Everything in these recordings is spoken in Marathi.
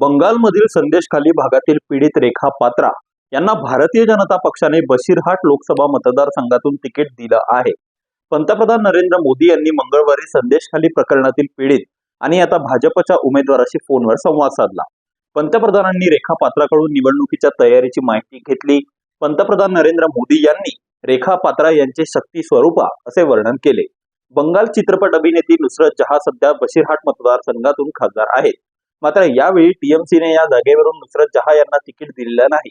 बंगालमधील संदेशखाली भागातील पीडित रेखा पात्रा यांना भारतीय जनता पक्षाने बशीरहाट लोकसभा मतदारसंघातून तिकीट दिलं आहे. पंतप्रधान नरेंद्र मोदी यांनी मंगळवारी संदेशखाली प्रकरणातील पीडित आणि आता भाजपच्या उमेदवाराशी फोनवर संवाद साधला. पंतप्रधानांनी रेखा पात्राकडून निवडणुकीच्या तयारीची माहिती घेतली. पंतप्रधान नरेंद्र मोदी यांनी रेखा पात्रा यांचे शक्ती स्वरूपा असे वर्णन केले. बंगाल चित्रपट अभिनेती नुसरत जहा सध्या बशीरहाट मतदारसंघातून खासदार आहेत. मात्र यावेळी टीएमसीने या जागेवरून नुसरत जहा यांना तिकीट दिलेलं नाही.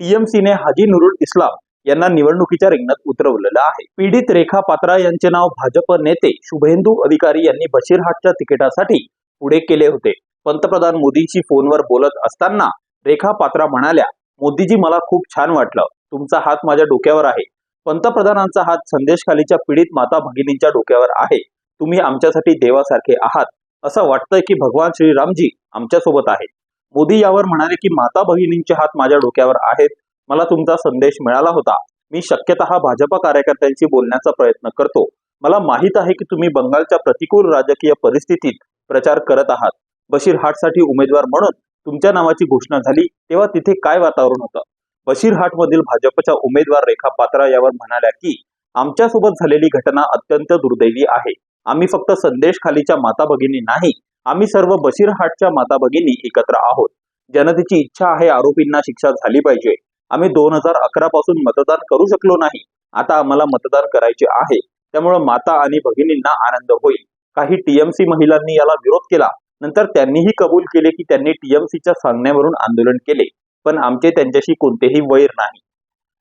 टीएमसीने हाजी नुरुल इस्लाम यांना निवडणुकीच्या रिंगणात उतरवलेलं आहे. पीडित रेखा पात्रा यांचे नाव भाजप नेते शुभेंदू अधिकारी यांनी बशीरहाटच्या तिकिटासाठी पुढे केले होते. पंतप्रधान मोदींशी फोनवर बोलत असताना रेखा पात्रा म्हणाल्या मोदीजी मला खूप छान वाटलं. तुमचा हात माझ्या डोक्यावर आहे. पंतप्रधानांचा हात संदेशखालीच्या पीडित माता भगिनींच्या डोक्यावर आहे. तुम्ही आमच्यासाठी देवासारखे आहात. असं वाटतंय की भगवान श्रीरामजी आमच्यासोबत आहेत. मोदी यावर म्हणाले की माता भगिनींचे हात माझ्या डोक्यावर आहेत. मला तुमचा संदेश मिळाला होता. मी शक्यतः भाजपा कार्यकर्त्यांशी बोलण्याचा प्रयत्न करतो. मला माहीत आहे की तुम्ही बंगालच्या प्रतिकूल राजकीय परिस्थितीत प्रचार करत आहात. बशीरहाटसाठी उमेदवार म्हणून तुमच्या नावाची घोषणा झाली. तेव्हा तिथे काय वातावरण होतं? बशीरहाटमधील भाजपच्या उमेदवार रेखा पात्रा यावर म्हणाल्या की आमच्यासोबत झालेली घटना अत्यंत दुर्दैवी आहे. आम्ही फक्त संदेश खालीच्या माता भगिनी नाही आम्ही सर्व बशीरहाटच्या माता भगिनी एकत्र आहोत. जनतेची इच्छा आहे आरोपींना शिक्षा झाली पाहिजे. आम्ही दोन हजार अकरा पासून मतदान करू शकलो नाही. आता आम्हाला मतदान करायचे आहे. त्यामुळे माता आणि भगिनींना आनंद होईल. काही टीएमसी महिलांनी याला विरोध केला. नंतर त्यांनीही कबूल केले की त्यांनी टीएमसीच्या सांगण्यावरून आंदोलन केले. पण आमचे त्यांच्याशी कोणतेही वैर नाही.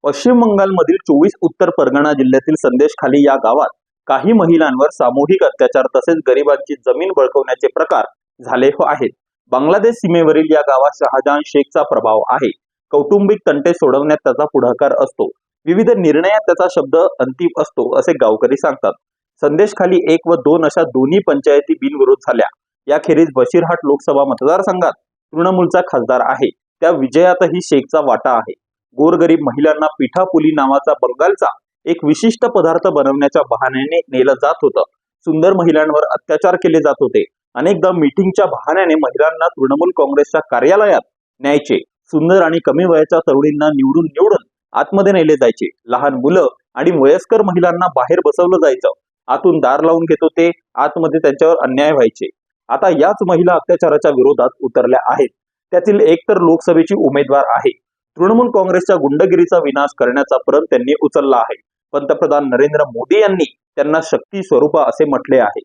पश्चिम बंगालमधील चोवीस उत्तर परगणा जिल्ह्यातील संदेशखाली या गावात काही महिलांवर सामूहिक अत्याचार तसेच गरिबांची जमीन बळकवण्याचे प्रकार झाले हो आहेत. बांगलादेश सीमेवरील या गावात शहाजहान शेखचा प्रभाव आहे. कौटुंबिक तंटे सोडवण्यात त्याचा पुढाकार असतो. विविध निर्णयात त्याचा शब्द अंतिम असतो असे गावकरी सांगतात. संदेशखाली एक व दोन अशा दोन्ही पंचायती बिनविरोध झाल्या. याखेरीज बशीरहाट लोकसभा मतदारसंघात तृणमूलचा खासदार आहे. त्या विजयातही शेखचा वाटा आहे. गोरगरीब महिलांना पिठापुली नावाचा बंगालचा एक विशिष्ट पदार्थ बनवण्याच्या बहाण्याने नेलं जात होतं. सुंदर महिलांवर अत्याचार केले जात होते. अनेकदा मीटिंगच्या बहाण्याने महिलांना तृणमूल काँग्रेसच्या कार्यालयात न्यायचे. सुंदर आणि कमी वयाच्या तरुणींना निवडून निवडून आतमध्ये नेले जायचे. लहान मुलं आणि वयस्कर महिलांना बाहेर बसवलं जायचं. आतून दार लावून घेत होते. आतमध्ये त्यांच्यावर अन्याय व्हायचे. आता याच महिला अत्याचाराच्या विरोधात उतरल्या आहेत. त्यातील एक तर लोकसभेची उमेदवार आहे. तृणमूल काँग्रेसच्या गुंडगिरीचा विनाश करण्याचा प्रण त्यांनी उचलला आहे. पंतप्रधान नरेंद्र मोदी यांनी त्यांना शक्ती स्वरूपा असे म्हटले आहे.